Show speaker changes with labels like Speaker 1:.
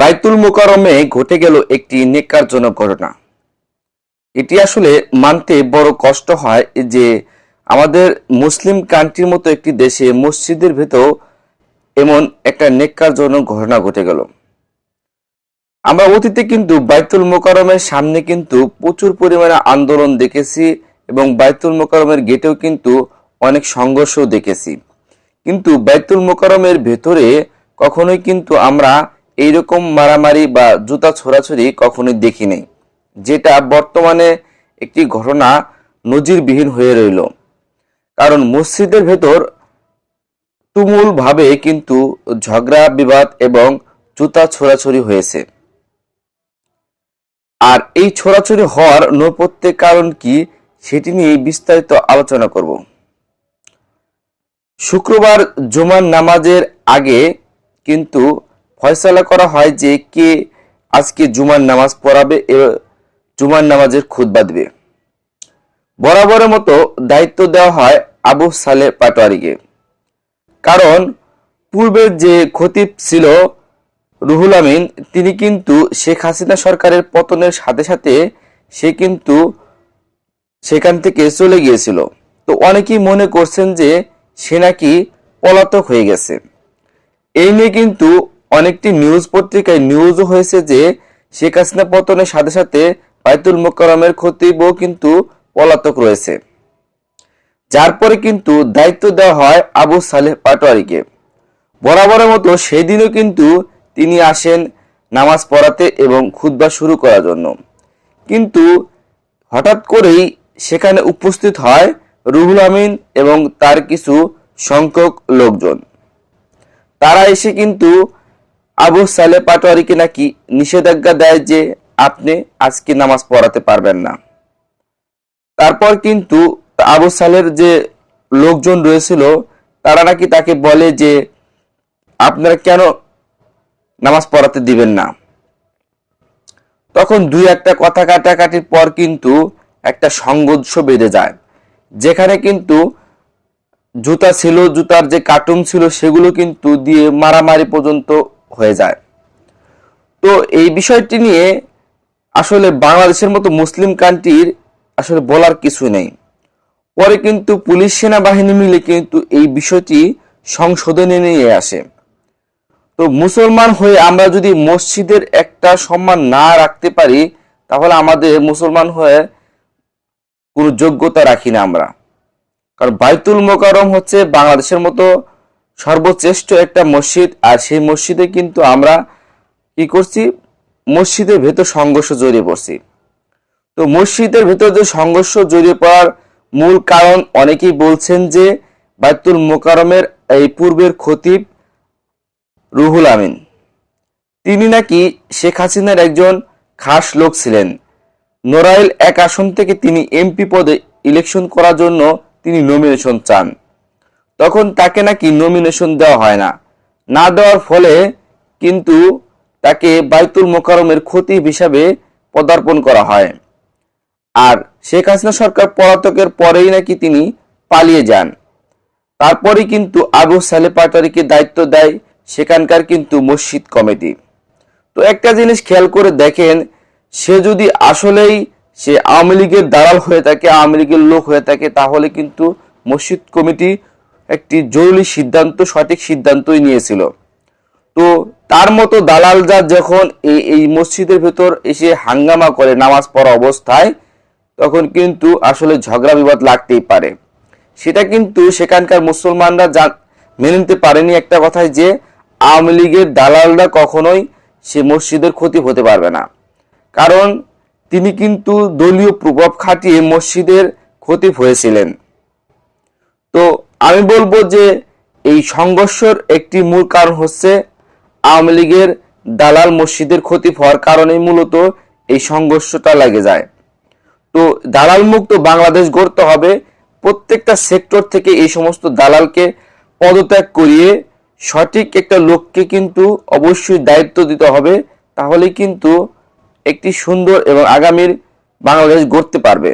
Speaker 1: বাইতুল মোকারমে ঘটে গেল একটি নেককারজনক ঘটনা। এটি আসলে মানতে বড় কষ্ট হয় যে আমাদের মুসলিম কান্ট্রির মতো একটি দেশে মসজিদের ভেতর এমন একটা নেককারজনক ঘটনা ঘটে গেল। আমরা অতীতে কিন্তু বাইতুল মোকারমের সামনে কিন্তু প্রচুর পরিমাণে আন্দোলন দেখেছি এবং বাইতুল মোকারমের গেটেও কিন্তু অনেক সংঘর্ষও দেখেছি। কিন্তু বাইতুল মোকারমের ভেতরে কখনোই কিন্তু আমরা এইরকম মারামারি বা জুতা ছোড়াছড়ি কখনোই দেখিনি, যেটা বর্তমানে একটি ঘটনা নজিরবিহীন হয়ে রইল। কারণ মসজিদের ভেতর তুমুল ভাবে কিন্তু ঝগড়া, বিবাদ এবং জুতা ছোড়াছড়ি হয়েছে। আর এই ছোড়াছড়ি হওয়ার নৈপথ্যের কারণ কি সেটি নিয়ে বিস্তারিত আলোচনা করব। শুক্রবার জুমার নামাজের আগে কিন্তু ফয়সালা করা হয় যে কে আজকে জুমার নামাজ পড়াবে জুমার নামাজের খুতবা দিবে। বরাবরের মতো দায়িত্ব দেওয়া হয় আবু সালে পাটোয়ারিকে। কারণ পূর্বের যে খতিব ছিল রুহুল আমিন, তিনি কিন্তু শেখ হাসিনা সরকারের পতনের সাথে সাথে সে কিন্তু সেখান থেকে চলে গিয়েছিল। তো অনেকেই মনে করছেন যে সে নাকি পলাতক হয়ে গেছে। এই নিয়ে কিন্তু অনেকটি নিউজ পত্রিকায় নিউজও হয়েছে যে শেখ হাসিনা পতনের সাথে সাথে বাইতুল মোকারমের খতিবও কিন্তু পলাতক রয়েছে। যার পরে কিন্তু দায়িত্ব দেওয়া হয় আবু সালেহ পাটোয়ারিকে। বরাবরের মতো সেদিনও কিন্তু তিনি আসেন নামাজ পড়াতে এবং খুতবা শুরু করার জন্য। কিন্তু হঠাৎ করেই সেখানে উপস্থিত হয় রুহুল আমিন এবং তার কিছু সংখ্যক লোকজন। তারা এসে কিন্তু আবু সালে পাটোয়ারিকে নাকি নিষেধাজ্ঞা দেয় যে আপনি আজকে নামাজ পড়াতে পারবেন না? তারপর কিন্তু আবু সালের যে লোকজন রয়েছিল, তারা নাকি তাকে বলে যে, আপনারা কেন নামাজ পড়াতে দিবেন না? তখন দুই একটা কথা কাটাকাটির পর কিন্তু একটা সংঘর্ষ বেঁধে যায়, যেখানে কিন্তু জুতা ছিল, জুতার যে কার্টুন ছিল, সেগুলো কিন্তু দিয়ে মারামারি পর্যন্ত হয়ে যায়। তো এই বিষয়টি নিয়ে আসলে বাংলাদেশের মতো মুসলিম কান্ট্রির আসলে বলার কিছু নেই। পরে কিন্তু পুলিশ সেনাবাহিনী মিলে কিন্তু এই বিষয়টি সংশোধনে নিয়ে আসে। তো মুসলমান হয়ে আমরা যদি মসজিদের একটা সম্মান না রাখতে পারি, তাহলে আমাদের মুসলমান হয়ে কোনো যোগ্যতা রাখি না আমরা। কারণ বাইতুল মোকারম হচ্ছে বাংলাদেশের মতো সর্বশ্রেষ্ঠ একটা মসজিদ, আর সেই মসজিদে কিন্তু আমরা কি করছি? মসজিদের ভেতর সংঘর্ষ জড়িয়ে পড়ছি। তো মসজিদের ভেতর যে সংঘর্ষ জড়িয়ে পড়ার মূল কারণ অনেকেই বলছেন যে বাইতুল মোকারমের এই পূর্বের খতিব রুহুল আমিন। তিনি নাকি শেখ হাসিনার একজন খাস লোক ছিলেন। নোরাইল এক আসন থেকে তিনি এমপি পদে ইলেকশন করার জন্য তিনি নমিনেশন চান। তখন তাকে নাকি নমিনেশন দেওয়া হয় না। না দেওয়ার ফলে কিন্তু তাকে বাইতুল মোকারমের ক্ষতি হিসাবে পদার্পণ করা হয়। আর শেখ হাসিনা সরকার পলাতকের পরেই নাকি তিনি পালিয়ে যান। তারপরে কিন্তু আবু সালে পাটারিকে দায়িত্ব দেয় সেখানকার কিন্তু মসজিদ কমিটি। তো একটা জিনিস খেয়াল করে দেখেন, সে যদি আসলেই সে আওয়ামী লীগের দালাল হয়ে থাকে, আওয়ামী লীগের লোক হয়ে থাকে, তাহলে কিন্তু মসজিদ কমিটি একটি জরুরি সিদ্ধান্ত, সঠিক সিদ্ধান্তই নিয়েছিল। তো তার মতো দালালরা যখন এই এই মসজিদের ভেতর এসে হাঙ্গামা করে নামাজ পড়া অবস্থায়, তখন কিন্তু আসলে ঝগড়া বিবাদ লাগতেই পারে। সেটা কিন্তু সেখানকার মুসলমানরা জান, মেনে নিতে পারেনি একটা কথায় যে, আওয়ামী লীগের দালালরা কখনোই সে মসজিদের ক্ষতি হতে পারবে না। কারণ তিনি কিন্তু দলীয় প্রভাব খাটিয়ে মসজিদের ক্ষতি হয়েছিলেন। আমি বলব যে এই সংঘর্ষের একটি মূল কারণ হচ্ছে আওয়ামী লীগের দালাল মসজিদের ক্ষতি হওয়ার কারণেই মূলত এই সংঘর্ষটা লাগে যায়। তো দালাল মুক্ত বাংলাদেশ গড়তে হবে, প্রত্যেকটা সেক্টর থেকে এই সমস্ত দালালকে পদত্যাগ করিয়ে সঠিক একটা লোককে কিন্তু অবশ্যই দায়িত্ব দিতে হবে তাহলে কিন্তু একটি সুন্দর এবং আগামীর বাংলাদেশ গড়তে পারবে।